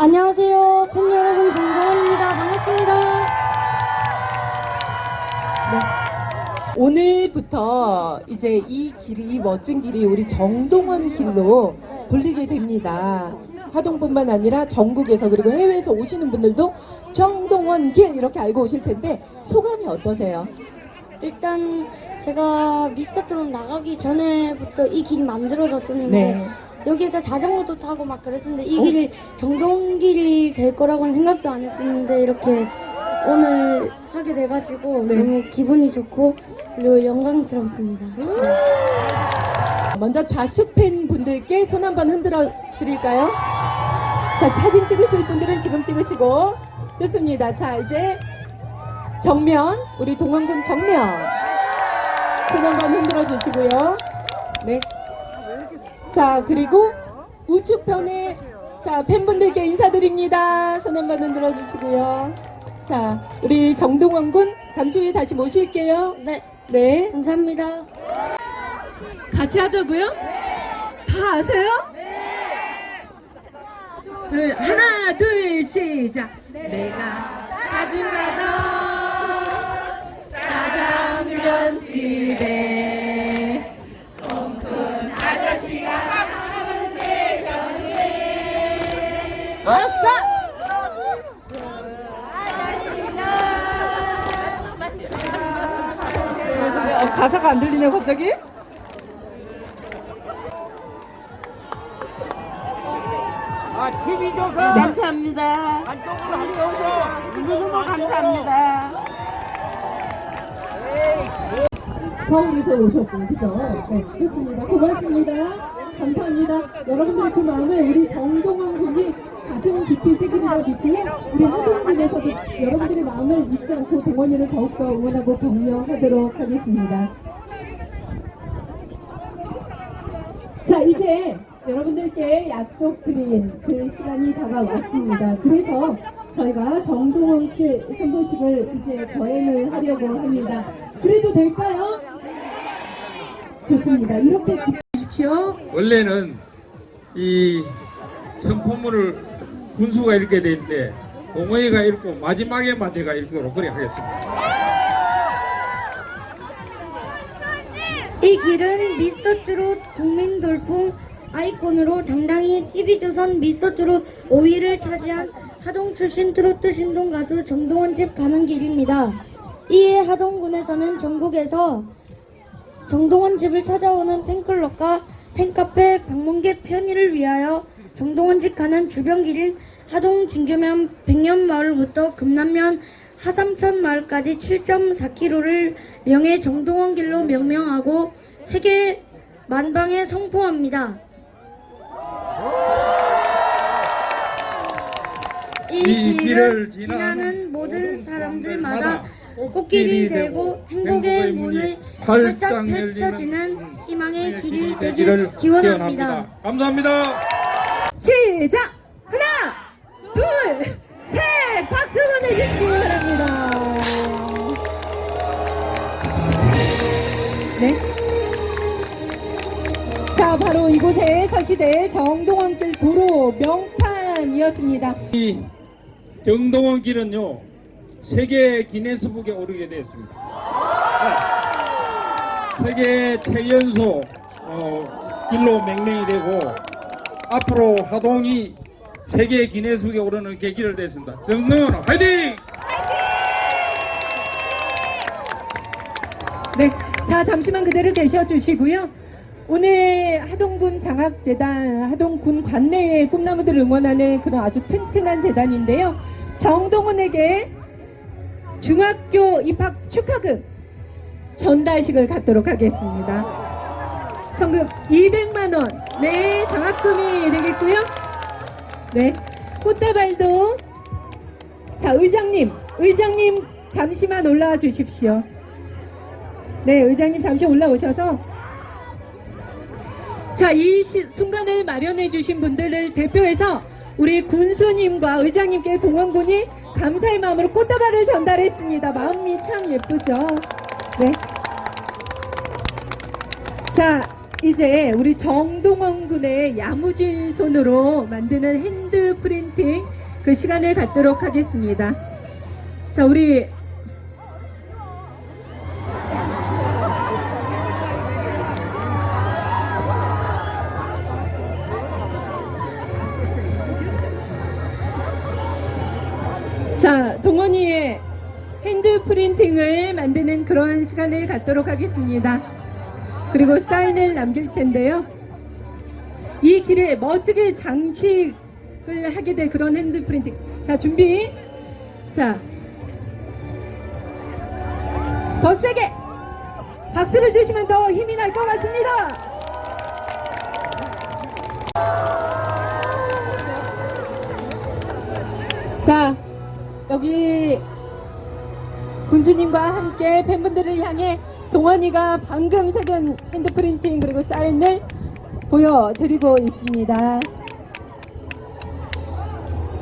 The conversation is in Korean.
안녕하세요. 팬 여러분, 정동원입니다. 반갑습니다. 오늘부터 이제 이 길이 이 멋진 길이 우리 정동원 길로 불리게 됩니다. 하동뿐만 아니라 전국에서 그리고 해외에서 오시는 분들도 정동원 길 이렇게 알고 오실 텐데 소감이 어떠세요? 일단 제가 미스터트롯 나가기 전에부터 이 길이 만들어졌었는데 네. 여기서 자전거도 타고 막 그랬었는데 이 길이 정동길이 될 거라고는 생각도 안 했었는데 이렇게 오늘 하게 돼가지고 네. 너무 기분이 좋고 그리고 영광스럽습니다. 먼저 좌측 팬 분들께 손 한번 흔들어 드릴까요? 자, 사진 찍으실 분들은 지금 찍으시고 좋습니다. 자, 이제 정면 우리 동원군 정면 손 한번 흔들어 주시고요. 네. 자, 그리고 우측편에 자, 팬분들께 인사드립니다. 손 한 번 흔들어 주시고요. 자, 우리 정동원 군 잠시 후에 다시 모실게요. 네, 네. 감사합니다. 같이 하자고요? 다 아세요? 둘, 하나, 둘, 시작. 내가 자주 가던 왔어! 어, 가사가 안 들리네요, 갑자기? 아, TV 조선 감사합니다. 안쪽으로 한번 오셔서 너무 감사합니다. 서울에서 오셨고, 그죠? 네, 좋습니다. 고맙습니다. 감사합니다. 여러분들의 그 마음을 우리 정동원 군이 가슴 깊이 새기리라 빛이 우리 하동군에서도 여러분들의 마음을 잊지 않고 동원이를 더욱더 응원하고 격려하도록 하겠습니다. 자, 이제 여러분들께 약속드린 그 시간이 다가왔습니다. 그래서 저희가 정동원께 선보식을 이제 거행을 하려고 합니다. 그래도 될까요? 좋습니다. 이렇게 주십시오. 원래는 이 선포문을 군수가 읽게 되는데 공허이가 읽고 마지막에만 제가 읽도록 그렇게 하겠습니다. 이 길은 미스터 트롯 국민 돌풍 아이콘으로 당당히 TV조선 미스터 트롯 5위를 차지한 하동 출신 트로트 신동 가수 정동원 집 가는 길입니다. 이에 하동군에서는 전국에서 정동원 집을 찾아오는 팬클럽과 팬카페 방문객 편의를 위하여 정동원 집 가는 주변 길인 하동 진교면 백년마을부터 금남면 하삼천 마을까지 7.4km를 명예 정동원 길로 명명하고 세계 만방에 선포합니다. 이이 길을 지나는 모든 사람들마다 꽃길이 되고 행복의 문이 활짝 펼쳐지는 희망의 길이 되기를 기원합니다. 감사합니다. 시작! 하나, 둘, 셋! 박수 보내주시기 바랍니다. 네. 자, 바로 이곳에 설치된 정동원길 도로 명판이었습니다. 이 정동원 길은요 세계 기네스북에 오르게 되었습니다. 네. 세계 최연소 어, 길로 명명이 되고 앞으로 하동이 세계 기네스북에 오르는 계기를 됐습니다. 정동원 화이팅! 네. 자, 잠시만 그대로 계셔 주시고요. 오늘 하동군 장학재단, 하동군 관내의 꿈나무들을 응원하는 그런 아주 튼튼한 재단인데요. 정동훈에게 중학교 입학 축하금 전달식을 갖도록 하겠습니다. 성금 200만 원. 네, 장학금이 되겠고요. 네. 꽃다발도. 자, 의장님. 의장님, 잠시만 올라와 주십시오. 네, 의장님 잠시 올라오셔서 자, 이 시- 순간을 마련해 주신 분들을 대표해서 우리 군수님과 의장님께 동원군이 감사의 마음으로 꽃다발을 전달했습니다. 마음이 참 예쁘죠? 네. 자, 이제 우리 정동원 군의 야무진 손으로 만드는 핸드 프린팅 그 시간을 갖도록 하겠습니다. 자, 우리 자, 동원이의 핸드 프린팅을 만드는 그런 시간을 갖도록 하겠습니다. 그리고 사인을 남길 텐데요. 이 길에 멋지게 장식을 하게 될 그런 핸드 프린팅. 자, 준비. 자. 더 세게! 박수를 주시면 더 힘이 날 것 같습니다. 자, 여기 군수님과 함께 팬분들을 향해 동원이가 방금 새긴 핸드프린팅 그리고 사인을 보여드리고 있습니다.